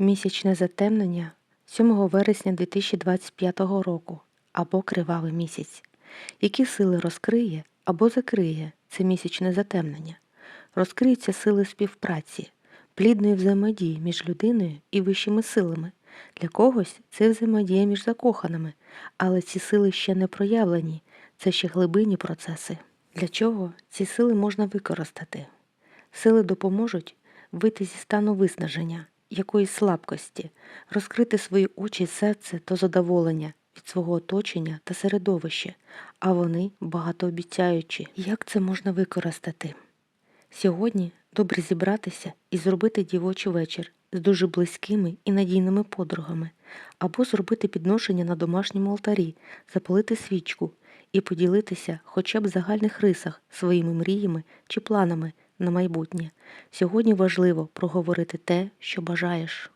Місячне затемнення 7 вересня 2025 року або кривавий місяць. Які сили розкриє або закриє це місячне затемнення? Розкриються сили співпраці, плідної взаємодії між людиною і вищими силами. Для когось це взаємодія між закоханими, але ці сили ще не проявлені, це ще глибинні процеси. Для чого ці сили можна використати? Сили допоможуть вийти зі стану виснаження, якоїсь слабкості, розкрити свої очі, серце та задоволення від свого оточення та середовища, а вони багатообіцяючі. Як це можна використати? Сьогодні добре зібратися і зробити дівочий вечір з дуже близькими і надійними подругами, або зробити підношення на домашньому алтарі, запалити свічку і поділитися хоча б в загальних рисах своїми мріями чи планами на майбутнє. Сьогодні важливо проговорити те, що бажаєш.